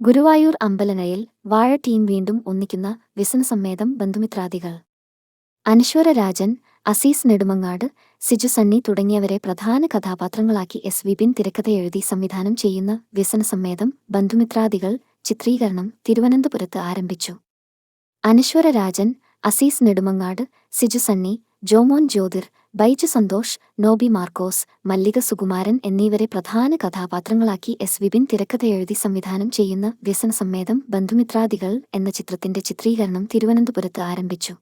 ഗുരുവായൂർ അമ്പലനയിൽ വാഴ ടീം വീണ്ടും ഒന്നിക്കുന്ന വ്യസനസമ്മേതം ബന്ധുമിത്രാദികൾ. അനശ്വര രാജൻ അസീസ് നെടുമങ്ങാട് സിജു സണ്ണി തുടങ്ങിയവരെ പ്രധാന കഥാപാത്രങ്ങളാക്കി എസ് വിപിൻ തിരക്കഥയെഴുതി സംവിധാനം ചെയ്യുന്ന വ്യസനസമ്മേതം ബന്ധുമിത്രാദികൾ ചിത്രീകരണം തിരുവനന്തപുരത്ത് ആരംഭിച്ചു. അനശ്വര രാജൻ അസീസ് നെടുമങ്ങാട് സിജു സണ്ണി ജോമോൻ ജ്യോതിർ ബൈജു സന്തോഷ് നോബി മാർക്കോസ് മല്ലിക സുകുമാരൻ എന്നിവരെ പ്രധാന കഥാപാത്രങ്ങളാക്കി എസ് വിപിൻ തിരക്കഥയെഴുതി സംവിധാനം ചെയ്യുന്ന വ്യസനസമ്മേതം ബന്ധുമിത്രാദികൾ എന്ന ചിത്രത്തിന്റെ ചിത്രീകരണം തിരുവനന്തപുരത്ത് ആരംഭിച്ചു.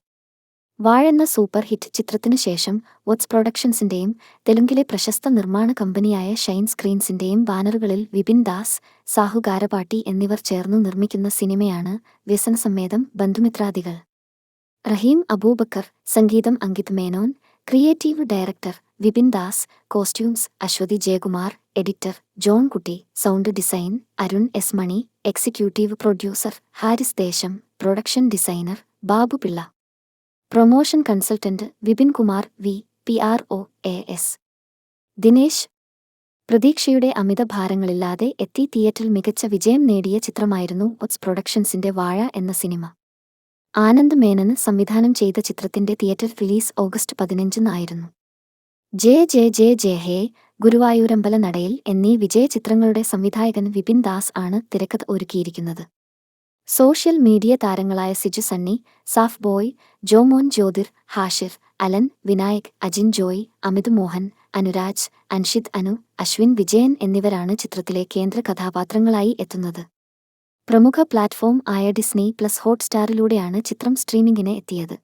വാഴെന്ന സൂപ്പർ ഹിറ്റ് ചിത്രത്തിനു ശേഷം വോട്സ് പ്രൊഡക്ഷൻസിന്റെയും തെലുങ്കിലെ പ്രശസ്ത നിർമ്മാണ കമ്പനിയായ ഷൈൻ സ്ക്രീൻസിന്റെയും ബാനറുകളിൽ വിപിൻ ദാസ് സാഹു ഗാരപാട്ടി എന്നിവർ ചേർന്നു നിർമ്മിക്കുന്ന സിനിമയാണ് വ്യസനസമ്മേതം ബന്ധുമിത്രാദികൾ. റഹീം അബൂബക്കർ സംഗീതം Ankit Menon creative director Vipin Das costumes Aswathy Jayakumar editor John Kutty sound design Arun S Mani executive producer Haris Desam production designer Babu Pillai. Promotion consultant Vipin Kumar V P R O A S. Dinesh. പ്രതീക്ഷയുടെ അമിത ഭാരങ്ങളില്ലാതെ എത്തി തിയേറ്ററിൽ മികച്ച വിജയം നേടിയ ചിത്രമായിരുന്നു ഒത്സ് പ്രൊഡക്ഷൻസിന്റെ വാഴ എന്ന സിനിമ. ആനന്ദ് മേനന് സംവിധാനം ചെയ്ത ചിത്രത്തിന്റെ തിയേറ്റർ റിലീസ് ഓഗസ്റ്റ് പതിനഞ്ചിനായിരുന്നു ജെ ജെ ജെ ജെ ഹേ ഗുരുവായൂരമ്പല നടയിൽ എന്നീ വിജയ ചിത്രങ്ങളുടെ സംവിധായകൻ വിപിൻ ദാസ് ആണ് തിരക്കഥ ഒരുക്കിയിരിക്കുന്നത്. സോഷ്യൽ മീഡിയ താരങ്ങളായ Siju Sunny Saaf boy Jomon Jyothir Hashir Alan Vinayak Ajin Joy Amith Mohan Anuraj Anshith Anu Ashwin Vijayan എന്നിവരാണ് ചിത്രത്തിലെ കേന്ദ്ര കഥാപാത്രങ്ങളായി എത്തുന്നത്. പ്രമുഖ പ്ലാറ്റ്ഫോം ആയ ഡിസ്നി പ്ലസ് ഹോട്ട്സ്റ്റാറിലൂടെയാണ് ചിത്രം സ്ട്രീമിംഗിന് എത്തിയത്.